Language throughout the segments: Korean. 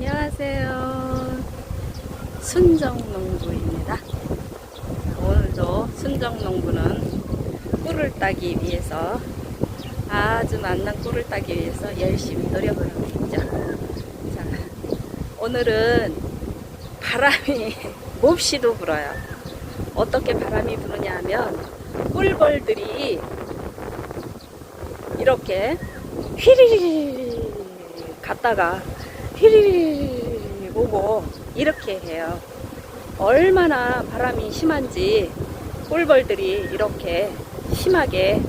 안녕하세요. 순정농부입니다. 오늘도 순정농부는 꿀을 따기 위해서 아주 많은 꿀을 따기 위해서 열심히 노력을 하고 있죠. 자, 오늘은 바람이 몹시도 불어요. 어떻게 바람이 부느냐 하면 꿀벌들이 이렇게 휘리리 갔다가 휘리리 오고 이렇게 해요. 얼마나 바람이 심한지 꿀벌들이 이렇게 심하게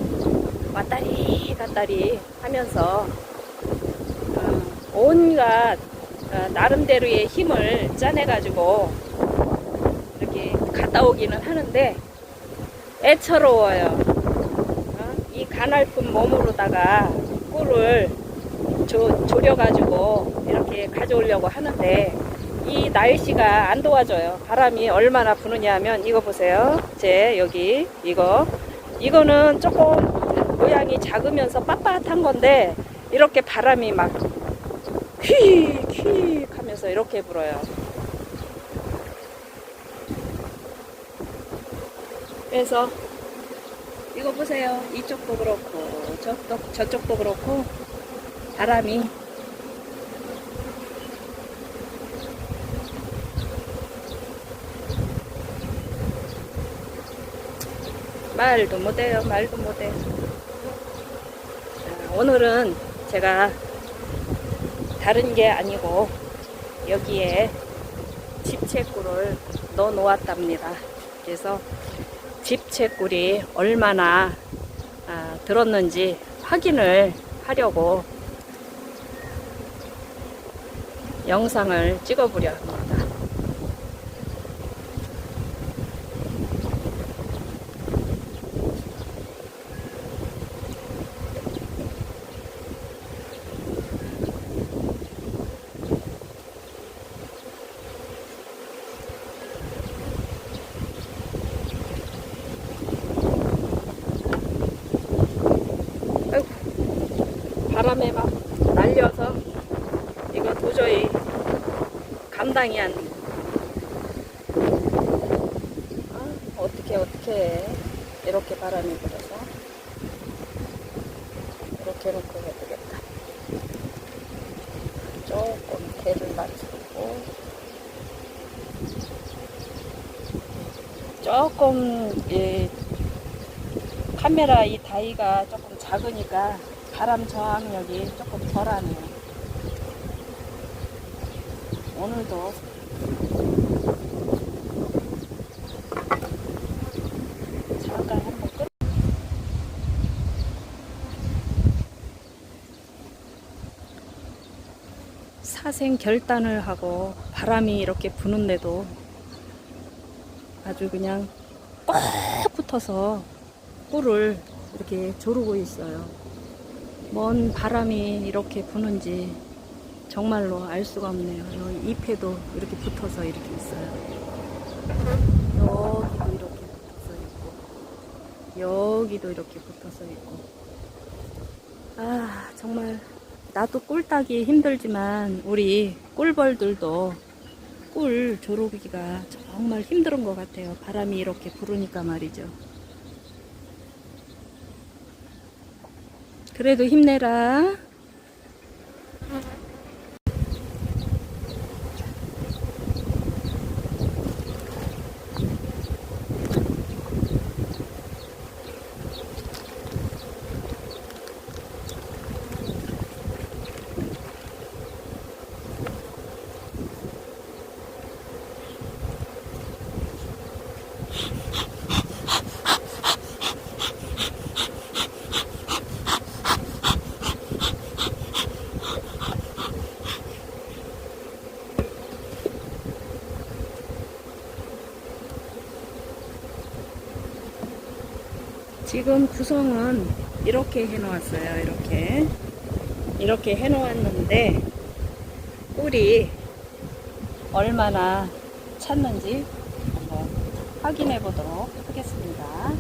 왔다리 갔다리 하면서 어, 온갖 어, 나름대로의 힘을 짜내가지고 이렇게 갔다 오기는 하는데 애처로워요. 어? 이 가날픈 몸으로다가 꿀을 조, 조려가지고 이렇게 가져오려고 하는데 이 날씨가 안 도와줘요. 바람이 얼마나 부느냐 하면 이거 보세요. 제 여기 이거 이거는 조금 모양이 작으면서 빳빳한 건데 이렇게 바람이 막 휙휙 하면서 이렇게 불어요. 그래서 이거 보세요. 이쪽도 그렇고 저쪽, 저쪽도 그렇고 바람이 말도 못해요. 말도 못해. 자, 오늘은 제가 다른 게 아니고 여기에 집채꿀을 넣어 놓았답니다. 그래서 집채꿀이 얼마나 아, 들었는지 확인을 하려고 영상을 찍어보려 합니다. 바람에 막 날려서 이거 도저히 돼. 아, 어떻게 어떻게 해. 이렇게 바람이 불어서 이렇게 놓고 해야 되겠다. 조금 대를 맞추고 조금 이 카메라 이 다이가 조금 작으니까 바람 저항력이 조금 덜하네요. 오늘도 잠깐 한번 끌. 사생 결단을 하고 바람이 이렇게 부는데도 아주 그냥 꼭 붙어서 꿀을 이렇게 조르고 있어요. 먼 바람이 이렇게 부는지 정말로 알 수가 없네요. 여기 잎에도 이렇게 붙어서 이렇게 있어요. 여기도 이렇게 붙어서 있고, 여기도 이렇게 붙어서 있고. 아, 정말 나도 꿀 따기 힘들지만 우리 꿀벌들도 꿀 조르기가 정말 힘든 것 같아요. 바람이 이렇게 부르니까 말이죠. 그래도 힘내라. 지금 구성은 이렇게 해 놓았어요. 이렇게. 이렇게 해 놓았는데, 꿀이 얼마나 찼는지 한번 확인해 보도록 하겠습니다.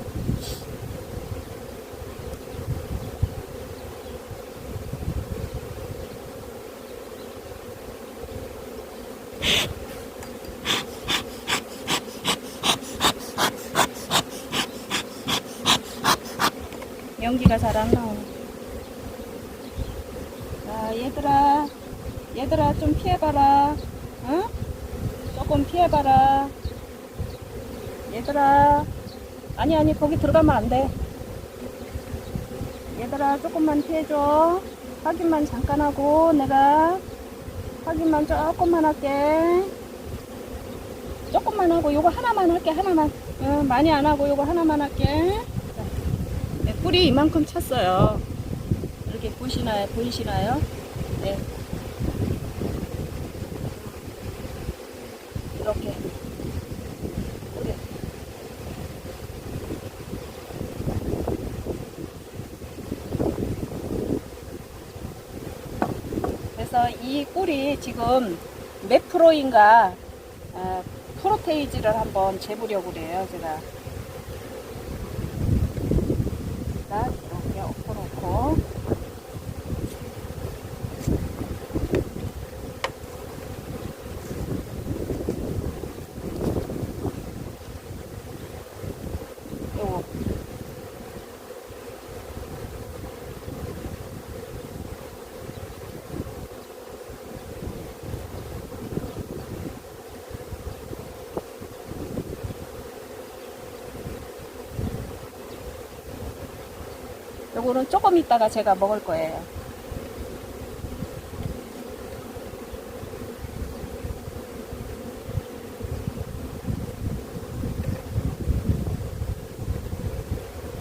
연기가 잘 안 나오네. 자, 얘들아, 얘들아 좀 피해봐라. 응? 피해봐라. 얘들아, 아니 아니 거기 들어가면 안 돼. 얘들아 조금만 피해줘. 확인만 잠깐 하고 내가 확인만 조금만 할게. 조금만 하고 요거 하나만 할게 하나만. 응, 많이 안 하고 요거 하나만 할게. 자, 네, 꿀이 이만큼 찼어요. 이렇게 보시나요? 보이시나요? 네. 이렇게. 꿀이. 그래서 이 꿀이 지금 몇 프로인가 아, 프로테이지를 한번 재보려고 그래요 제가 자, 이렇게 엎어놓고 요거 요거는 조금 있다가 제가 먹을 거예요.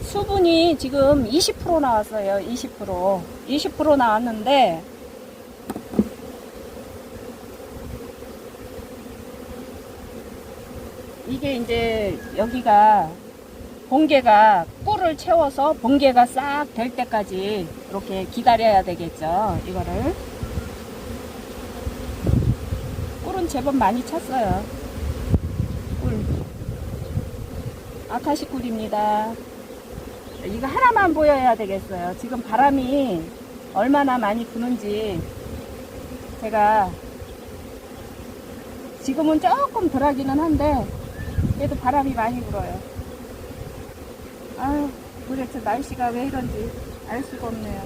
수분이 지금 20% 나왔어요. 20%. 20% 나왔는데 이게 이제 여기가 번개가 꿀을 채워서 번개가 싹 될 때까지 이렇게 기다려야 되겠죠. 이거를. 꿀은 제법 많이 찼어요. 꿀. 아카시 꿀입니다. 이거 하나만 보여야 되겠어요. 지금 바람이 얼마나 많이 부는지 제가 지금은 조금 덜 하기는 한데 그래도 바람이 많이 불어요. 아유, 도대체 날씨가 왜 이런지 알 수가 없네요.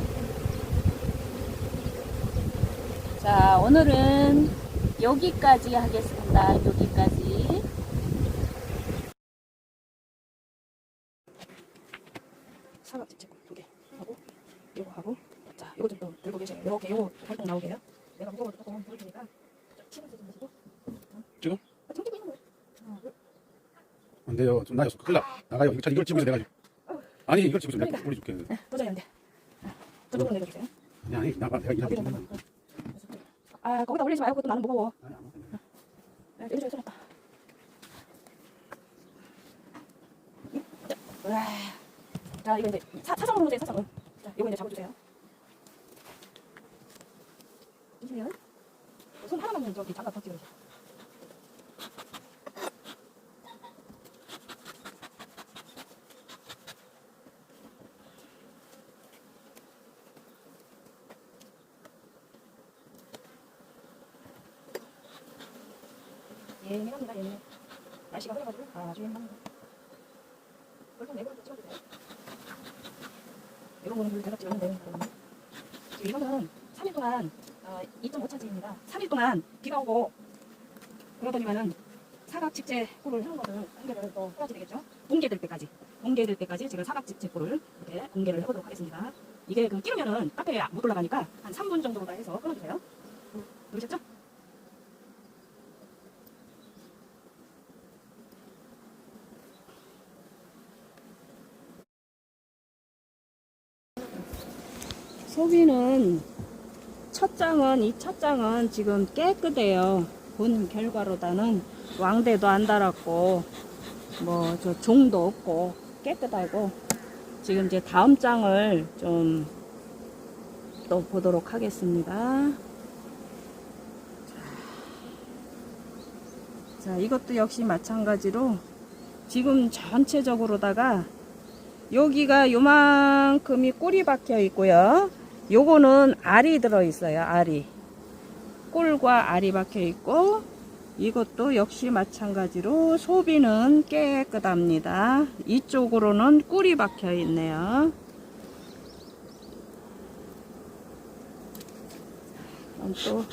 자, 오늘은 여기까지 하겠습니다. 여기까지. 사각 집채 두개 하고, 요거 하고, 자, 요거 좀또 들고 계세요. 요렇게 요거 활동 나오게요. 내가 무거워도 조금 보일 테니까, 치면. 지금? 아. 안 돼요. 좀 나요. 큰일 나. 나가요. 이거 참 이걸 집어서 내가 지 아니 이걸 집어서 내가 뿌리 줄게. 도저히 안 돼. 저쪽으로 내려주세요. 아니 아니 나가 내가 일하고 있는 거. 아, 거기다 올리지 말고 또 나는 무거워. 아니, 안 먹어. 야, 여기 저기 쏟았다. 와. 자, 이거 이제 사, 사정으로 돼, 사정은. 자, 이거 이제 잡아주세요. 보시면 손 하나만 저기 장갑 더 찍어주세 예민합니다, 예민. 날씨가 흐려가지고 아주 예민합니다. 그래서 내부터 찍어주세요. 이런 거는 별로 대답지 않는데. 지금 이거는 3일 동안 어, 2.5차지입니다. 3일 동안 비가 오고 그러더니만은 사각 집재 꿀을 하는 거는 공개를 또 해야지 되겠죠? 공개될 때까지. 공개될 때까지 제가 사각 집재 꿀을 이렇게 공개를 해보도록 하겠습니다. 이게 그 끼우면은 카페에 못 올라가니까 한 3분 정도로 해서 끊어주세요. 누르셨죠? 소비는 첫 장은 이 첫 장은 지금 깨끗해요. 본 결과로다는 왕대도 안 달았고 뭐 저 종도 없고 깨끗하고 지금 이제 다음 장을 좀 또 보도록 하겠습니다. 자, 이것도 역시 마찬가지로 지금 전체적으로다가 여기가 요만큼이 꿀이 박혀 있고요. 요거는 알이 들어 있어요. 알이. 꿀과 알이 박혀 있고 이것도 역시 마찬가지로 소비는 깨끗합니다. 이쪽으로는 꿀이 박혀 있네요. 그럼 또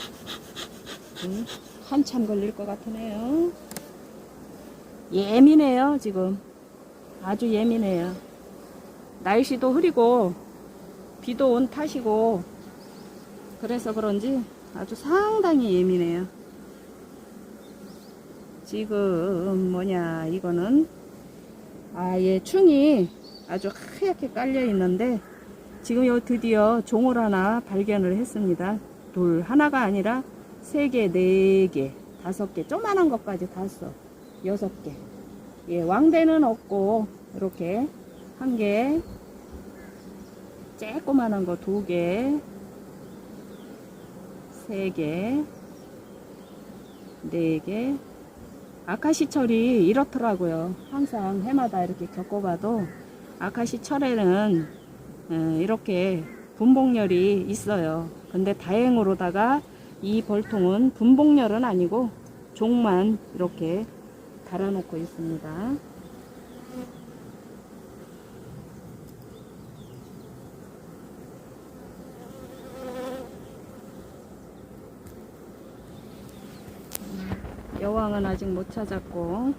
음, 한참 걸릴 것 같으네요. 예민해요, 지금. 아주 예민해요. 날씨도 흐리고, 비도 온 탓이고, 그래서 그런지 아주 상당히 예민해요. 지금 뭐냐, 이거는, 아예 충이 아주 하얗게 깔려 있는데, 지금 요 드디어 종을 하나 발견을 했습니다. 둘, 하나가 아니라 세 개, 네 개, 다섯 개, 조만한 것까지 다 써. 여섯 개. 예, 왕대는 없고, 이렇게 한 개, 쬐꼬만한 거 두 개, 세 개, 네 개. 아카시 철이 이렇더라고요. 항상 해마다 이렇게 겪어봐도 아카시 철에는 어, 이렇게 분봉열이 있어요. 근데 다행으로다가 이 벌통은 분봉열은 아니고 종만 이렇게 달아놓고 있습니다. 여왕은 아직 못 찾았고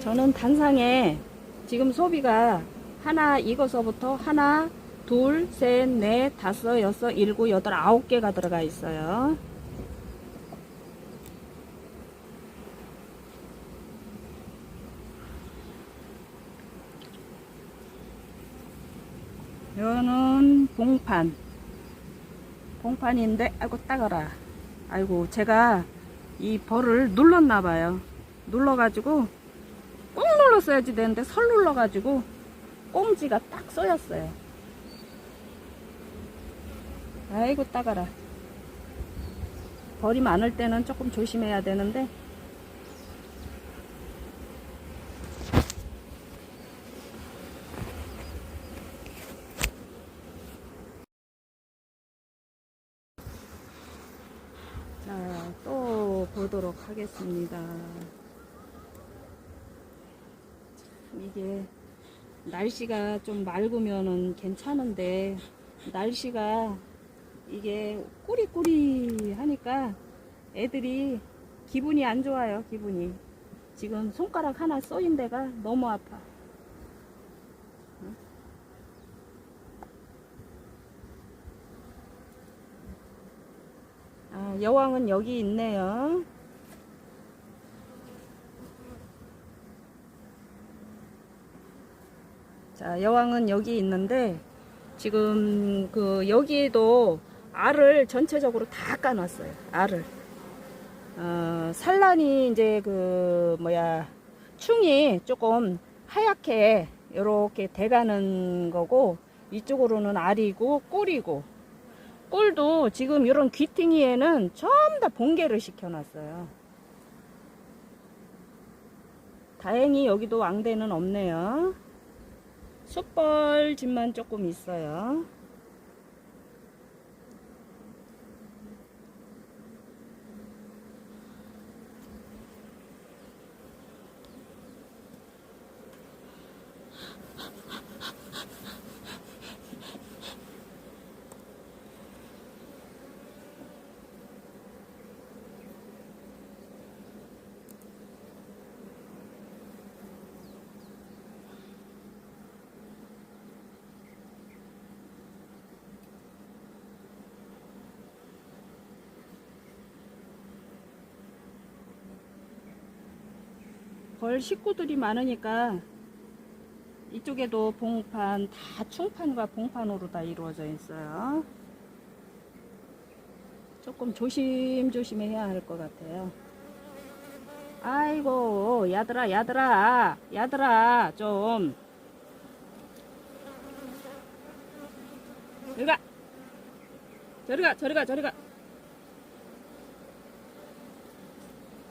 저는 단상에 지금 소비가 하나 익어서부터 하나, 둘, 셋, 넷, 다섯, 여섯, 일곱, 여덟, 아홉 개가 들어가 있어요. 이거는 봉판. 봉판인데, 아이고, 따가라. 아이고, 제가 이 벌을 눌렀나 봐요. 눌러 가지고, 꼭 눌렀어야지 되는데, 설 눌러 가지고, 꽁지가 딱 쏘였어요. 아이고, 따가라. 벌이 많을 때는 조금 조심해야 되는데, 자, 또 보도록 하겠습니다. 참, 이게 날씨가 좀 맑으면은 괜찮은데 날씨가 이게 꾸리꾸리 하니까 애들이 기분이 안 좋아요, 기분이. 지금 손가락 하나 쏘인 데가 너무 아파. 아, 여왕은 여기 있네요. 자, 여왕은 여기 있는데 지금 그 여기에도 알을 전체적으로 다 까놨어요. 알을. 어, 산란이 이제 그 뭐야 충이 조금 하얗게 이렇게 돼가는 거고 이쪽으로는 알이고 꿀이고 꿀도 지금 이런 귀퉁이에는 전부 다 봉개를 시켜놨어요. 다행히 여기도 왕대는 없네요. 숯벌집만 조금 있어요. 벌 식구들이 많으니까 이쪽에도 봉판 다 충판과 봉판으로 다 이루어져 있어요. 조금 조심조심 해야 할 것 같아요. 아이고 야들아 야들아 야들아 좀 저리가 저리가 저리가 저리가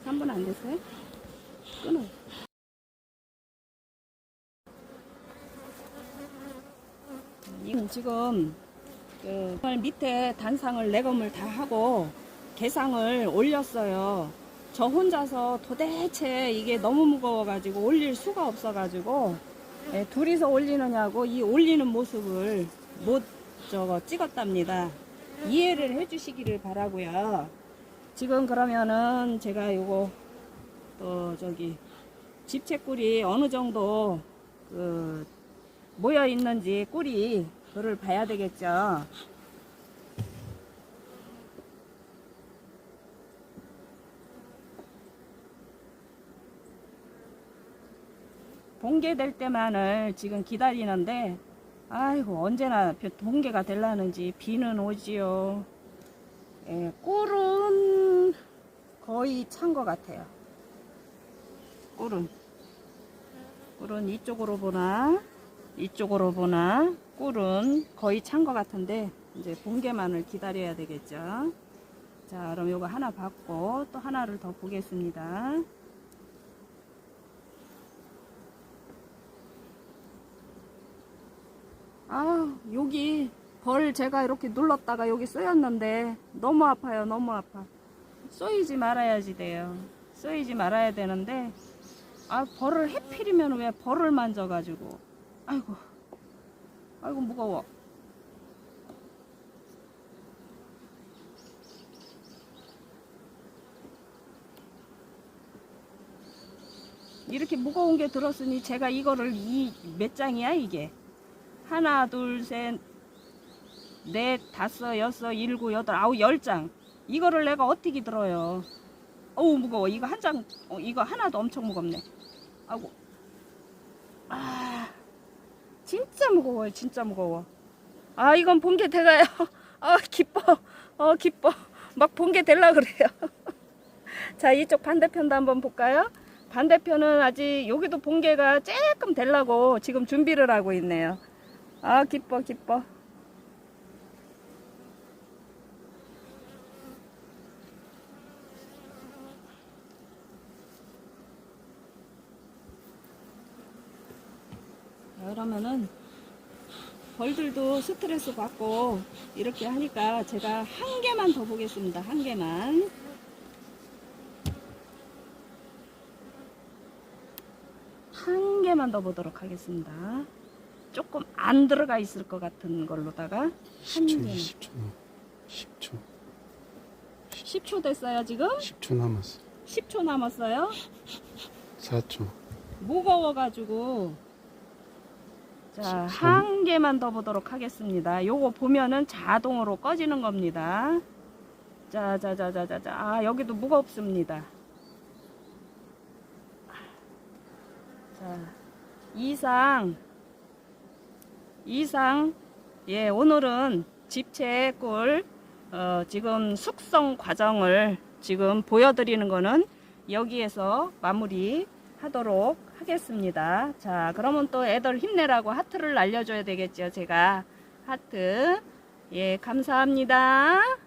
3분 안 됐어요? 끊어. 이건 지금 그 밑에 단상을 내검을 다 하고 개상을 올렸어요. 저 혼자서 도대체 이게 너무 무거워가지고 올릴 수가 없어가지고 예, 둘이서 올리느냐고 이 올리는 모습을 못 저거 찍었답니다. 이해를 해주시기를 바라고요. 지금 그러면은 제가 요거 또 저기 집채 꿀이 어느 정도 그 모여 있는지 꿀이 그를 봐야 되겠죠. 봉개될 때만을 지금 기다리는데 아이고 언제나 봉개가 될라는지 비는 오지요. 예, 꿀은 거의 찬 것 같아요. 꿀은? 꿀은 이쪽으로 보나? 이쪽으로 보나? 꿀은 거의 찬 것 같은데 이제 봉개만을 기다려야 되겠죠. 자 그럼 요거 하나 받고 또 하나를 더 보겠습니다. 아 여기 벌 제가 이렇게 눌렀다가 여기 쏘였는데 너무 아파요 너무 아파. 쏘이지 말아야지 돼요. 쏘이지 말아야 되는데 아 벌을 해필이면 왜 벌을 만져가지고 아이고 아이고 무거워 이렇게 무거운 게 들었으니 제가 이거를 이 몇 장이야 이게 하나 둘 셋 넷, 다섯, 여섯, 일곱, 여덟, 아홉, 열 장. 이거를 내가 어떻게 들어요? 어우, 무거워. 이거 한 장, 어, 이거 하나도 엄청 무겁네. 아이고. 아, 진짜 무거워요. 진짜 무거워. 아, 이건 본게 돼가요. 아, 기뻐. 어, 기뻐. 막 본게 될라 그래요. 자, 이쪽 반대편도 한번 볼까요? 반대편은 아직 여기도 본게가 조금 되려고 지금 준비를 하고 있네요. 아, 기뻐, 기뻐. 그러면은 벌들도 스트레스 받고 이렇게 하니까 제가 한 개만 더 보겠습니다. 한 개만. 한 개만 더 보도록 하겠습니다. 조금 안 들어가 있을 것 같은 걸로다가 한 10초, 개만. 10초, 10초, 10초 됐어요, 지금? 10초 남았어. 10초 남았어요. 4초. 무거워가지고 자, 삼. 한 개만 더 보도록 하겠습니다. 요거 보면은 자동으로 꺼지는 겁니다. 자, 자, 자, 자, 자, 자. 아, 여기도 무겁습니다. 자, 이상, 이상, 예, 오늘은 집채 꿀, 어, 지금 숙성 과정을 지금 보여드리는 거는 여기에서 마무리 하도록 하겠습니다. 자, 그러면 또 애들 힘내라고 하트를 날려줘야 되겠죠, 제가. 하트. 예, 감사합니다.